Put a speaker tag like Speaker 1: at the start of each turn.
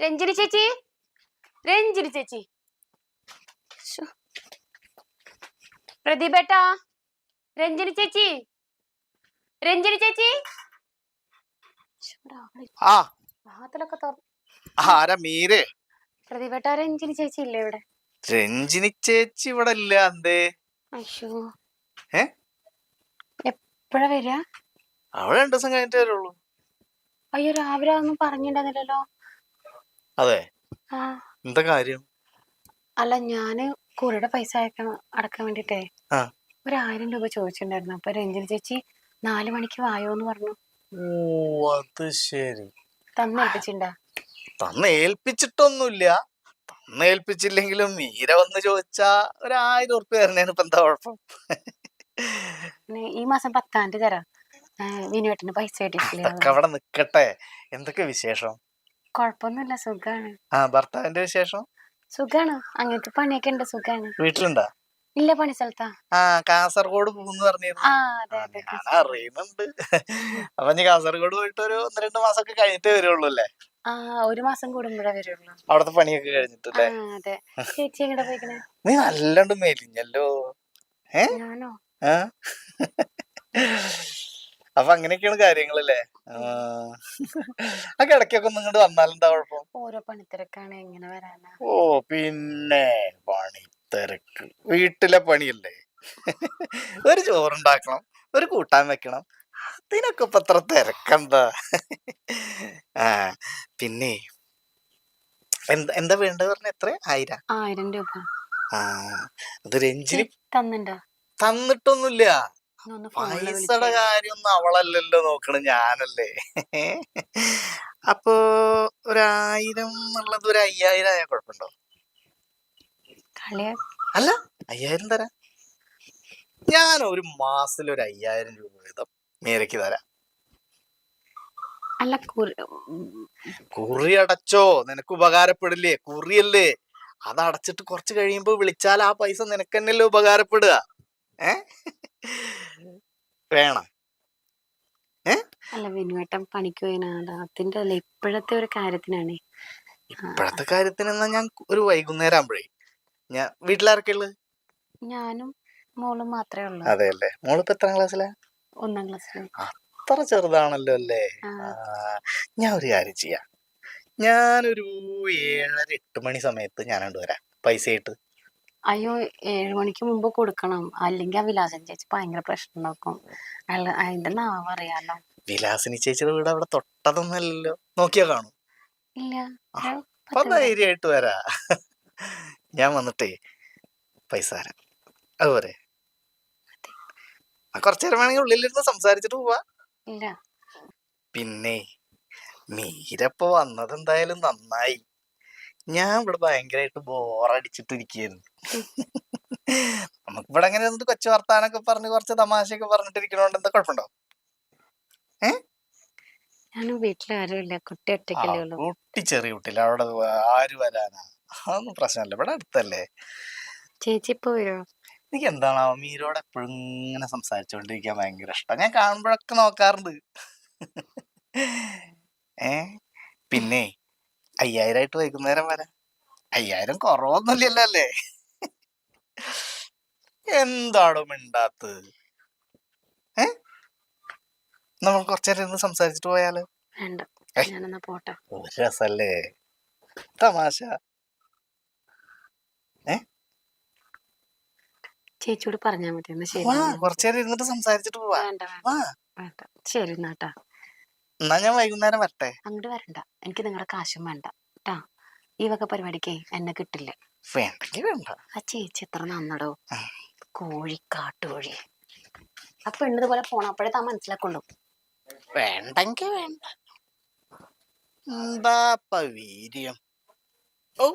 Speaker 1: രഞ്ജിനി ചേച്ചി? രഞ്ജിനി ചേച്ചി. പ്രതിഭട്ട രഞ്ജിനി ചേച്ചി? രഞ്ജിനി ചേച്ചി?
Speaker 2: ആ.
Speaker 1: വാതിലൊക്കെ തുറ
Speaker 2: ആരാ മീര്?
Speaker 1: പ്രദീപേട്ടാ രഞ്ജിനി ചേച്ചി ഇല്ലേ ഇവിടെ?
Speaker 2: രഞ്ജിനി ചേച്ചി ഇവിടെ ഇല്ല എന്തേ?
Speaker 1: അയ്യോ.
Speaker 2: ഏ?
Speaker 1: എപ്പോഴാ വരിക
Speaker 2: അവിടെ രണ്ടു ദിവസം കഴിഞ്ഞിട്ടേ വരുള്ളൂ.
Speaker 1: അയ്യോ രാവിലെ ഒന്നും പറഞ്ഞിട്ടുണ്ടായിരുന്നില്ലല്ലോ.
Speaker 2: അതെ.
Speaker 1: ആ.
Speaker 2: എന്താ കാര്യം?
Speaker 1: അല്ല ഞാൻ കുറിയുടെ പൈസ അയക്കണം അടക്കാൻ വേണ്ടിട്ടേ.
Speaker 2: ആ.
Speaker 1: ഒരു ആയിരം രൂപ ചോദിച്ചിട്ടുണ്ടായിരുന്നു. അപ്പൊ രഞ്ജിനി ചേച്ചി നാലു മണിക്ക് വായോ എന്ന് പറഞ്ഞു.
Speaker 2: ഓ അത് ശരി.
Speaker 1: തന്നേൽപ്പിച്ചിണ്ടാ തന്നേൽപ്പിച്ചിട്ടൊന്നുമില്ല
Speaker 2: തന്നേൽപ്പിച്ചില്ലെങ്കിലും ഏൽപ്പിച്ചിട്ടൊന്നുമില്ല തന്ന് ഏൽപ്പിച്ചില്ലെങ്കിലും മീര വന്ന് ചോദിച്ചാ ഒരു ആയിരം ഉറുപ്പ്യ തരുന്നതിന് ഇപ്പൊ എന്താ കുഴപ്പം?
Speaker 1: പിന്നെ ഈ മാസം പത്താം തീയതി തരാം. വിനുവേട്ടന് പൈസ കിട്ടിയിട്ടില്ല?
Speaker 2: അതൊക്കെ അവിടെ നിക്കട്ടെ. എന്തൊക്കെ വിശേഷം?
Speaker 1: കൊഴപ്പൊന്നുമില്ല സുഖാണ്.
Speaker 2: ആ ഭർത്താവിന്റെ വിശേഷം?
Speaker 1: സുഖാണ്. അങ്ങനത്തെ പണിയൊക്കെ ഉണ്ട് സുഖാണ്.
Speaker 2: വീട്ടിലുണ്ടാ?
Speaker 1: ഇല്ല പണി സ്ഥലത്താ.
Speaker 2: ആ കാസർഗോഡ് പോകുന്നു പറഞ്ഞിരുന്നു.
Speaker 1: ആ അതെ അതെ
Speaker 2: ഞാൻ അറിയുന്നുണ്ട്. അപ്പൊ നീ കാസർഗോഡ് പോയിട്ട് ഒരു ഒന്ന് രണ്ട് ഒക്കെ കഴിഞ്ഞിട്ടേ വരുള്ളൂ അല്ലേ?
Speaker 1: ആ ഒരു മാസം കൂടുമ്പോഴേ വരുള്ളൂ.
Speaker 2: അവിടുത്തെ പണിയൊക്കെ
Speaker 1: ആ
Speaker 2: കഴിഞ്ഞിട്ടല്ലേ
Speaker 1: അതെ. ചേച്ചി എങ്ങടെ പോയിക്കണേ?
Speaker 2: നീ നല്ലണ്ട് മെലിഞ്ഞല്ലോ.
Speaker 1: ഞാനോ?
Speaker 2: ആ? അപ്പൊ അങ്ങനെയൊക്കെയാണ് കാര്യങ്ങളല്ലേ? ആ. ഇടയ്ക്കൊക്കെ കിടക്കൊക്കെ ഒന്ന് ഇങ്ങോട്ട് വന്നാലെന്താ കുഴപ്പം?
Speaker 1: ഓരോ പണിത്തിരക്കാണ് എങ്ങനെ വരാനാ?
Speaker 2: ഓ പിന്നെ പണിത്തിരക്ക്. വീട്ടിലെ പണിയല്ലേ? ഒരു ചോറുണ്ടാക്കണം ഒരു കൂട്ടാൻ വെക്കണം. അതിനൊക്കെ ഇപ്പൊ അത്ര തിരക്കെന്താ? ആ പിന്നെ എന്താ എന്താ വേണ്ടത് പറഞ്ഞ? എത്ര? ആയിരം?
Speaker 1: ആയിരം രൂപ.
Speaker 2: ആ അത് രഞ്ജിനി തന്നിട്ടൊന്നുമില്ല. പൈസയുടെ കാര്യം അവളല്ലല്ലോ നോക്കണ ഞാനല്ലേ. അപ്പോ ഒരായിരം എന്നുള്ളത് ഒരു അയ്യായിരം ആയാൽ കുഴപ്പമുണ്ടോ? അല്ല അയ്യായിരം തരാ. ഞാൻ ഒരു മാസത്തിൽ ഒരു അയ്യായിരം രൂപ വീതം മേരയ്ക്ക് തരാം.
Speaker 1: അല്ല കുറി
Speaker 2: കുറി അടച്ചോ നിനക്ക് ഉപകാരപ്പെടില്ലേ? കുറിയല്ലേ. അത് അടച്ചിട്ട് കുറച്ച് കഴിയുമ്പോ വിളിച്ചാൽ ആ പൈസ നിനക്ക് തന്നെയല്ലേ ഉപകാരപ്പെടുക. ഏ? വേണം?
Speaker 1: അല്ല വിനുവേട്ടൻ പണിക്ക് പോയിനാണ് അതിന്റെ അല്ല ഇപ്പോഴത്തെ ഒരു കാര്യത്തിനാണ്.
Speaker 2: ഇപ്പോഴത്തെ കാര്യത്തിന് എന്നാ ഞാൻ ഒരു വൈകുന്നേരം ആകുമ്പോഴേ ഞാൻ വീട്ടിലാർക്കുള്ളത്
Speaker 1: ഞാനും മോളും മാത്രമേ ഉള്ളൂ.
Speaker 2: അതെ അല്ലേ മോളിപ്പോ എത്രാം ക്ലാസ്സിലാ?
Speaker 1: ഒന്നാം ക്ലാസ്സിൽ
Speaker 2: അത്ര ചെറുതാണല്ലോ അല്ലേ? ഞാൻ ഒരു കാര്യം ചെയ്യാം. ഞാനൊരു ഏഴര എട്ട് മണി സമയത്ത് ഞാൻ വരാം. പൈസ ആയിട്ട്
Speaker 1: അയ്യോ ഏഴ് മണിക്ക് മുമ്പ് കൊടുക്കണം. അല്ലെങ്കിൽ ആ വിലാസം ചേച്ചി ഭയങ്കര പ്രശ്നം ഉണ്ടാക്കും. അയാൾ അതിന്റെ നാവ് അറിയാലോ.
Speaker 2: വിലാസിനി ചേച്ചിയുടെ വീട് അവിടെ തൊട്ടതൊന്നല്ലല്ലോ. നോക്കിയാ കാണും.
Speaker 1: ഇല്ല.
Speaker 2: ആ,
Speaker 1: ഒരു
Speaker 2: അപ്പൊ
Speaker 1: പത്ത് മിനിറ്റ്.
Speaker 2: ധൈര്യമായിട്ട് വരാ. ഞാൻ വന്നിട്ടേ പൈസ തരാം. അതുപോലെ ആ കുറച്ചു നേരം വേണമെങ്കിൽ ഉള്ളിലിരുന്ന് സംസാരിച്ചിട്ട് പോവാ.
Speaker 1: ഇല്ല.
Speaker 2: പിന്നെ മീരപ്പൊ വന്നത് എന്തായാലും നന്നായി. ഞാൻ ഇവിടെ ഭയങ്കരമായിട്ട് ബോറടിച്ചിട്ടിരിക്കുന്നു നമുക്കിവിടെ അങ്ങനെ എന്നിട്ട് കൊച്ചു വർത്താനൊക്കെ പറഞ്ഞ് കുറച്ച് തമാശയൊക്കെ പറഞ്ഞിട്ടിരിക്കണോണ്ട് എന്താ കുഴപ്പമുണ്ടോ?
Speaker 1: കുട്ടി ഒറ്റയ്ക്കല്ലേ
Speaker 2: ചെറിയ കുട്ടിയില്ല. അവിടെ ആര് വരാനാ? അതൊന്നും പ്രശ്നമല്ല. ഇവിടെ അടുത്തല്ലേ?
Speaker 1: ചേച്ചി പോയോ
Speaker 2: എനിക്ക് എന്താണ് മീരോട് എപ്പോഴും ഇങ്ങനെ സംസാരിച്ചുകൊണ്ടിരിക്കാൻ ഭയങ്കര ഇഷ്ടം. ഞാൻ കാണുമ്പോഴൊക്കെ നോക്കാറുണ്ട്. ഏ? പിന്നെ അയ്യായിരമായിട്ട് വൈകുന്നേരം വരാം. അയ്യായിരം കുറവൊന്നുമില്ലല്ലോ അല്ലേ എന്താണ് മിണ്ടാത്തത്? ഏ? നമ്മൾ കുറച്ചേരം ഇരുന്ന് സംസാരിച്ചിട്ട് പോയാലോ?
Speaker 1: വേണ്ട.
Speaker 2: ഏയ്.
Speaker 1: ഞാനെന്നാ പോട്ടെ.
Speaker 2: ഒരു രസല്ലേ. തമാശ.
Speaker 1: ചേച്ചിയോട് പറഞ്ഞാൽ മതി എന്നാ ശരി.
Speaker 2: കുറച്ചേരം ഇരുന്നിട്ട് സംസാരിച്ചിട്ട് പോവാ.
Speaker 1: വേണ്ട വേണ്ട. ശരി എന്നാട്ടാ.
Speaker 2: എന്നാ ഞാൻ വൈകുന്നേരം വരട്ടെ.
Speaker 1: അങ്ങോട്ട് വരണ്ട. എനിക്ക് നിങ്ങളുടെ കാശും വേണ്ട. കേട്ടാ ഈ വക പരിപാടിക്ക് എന്നെ കിട്ടില്ല.
Speaker 2: വേണ്ടെങ്കിൽ വേണ്ട.
Speaker 1: ആ ചേച്ചി എത്ര നന്നടോ. കോഴി കാട്ടുകോഴി ആ പെണ്ണിതുപോലെ പോണം അപ്പോഴേ താൻ മനസ്സിലാക്കുള്ളൂ.
Speaker 2: വേണ്ടെങ്കിൽ വേണ്ട. എന്താ വീര്യം? ഓ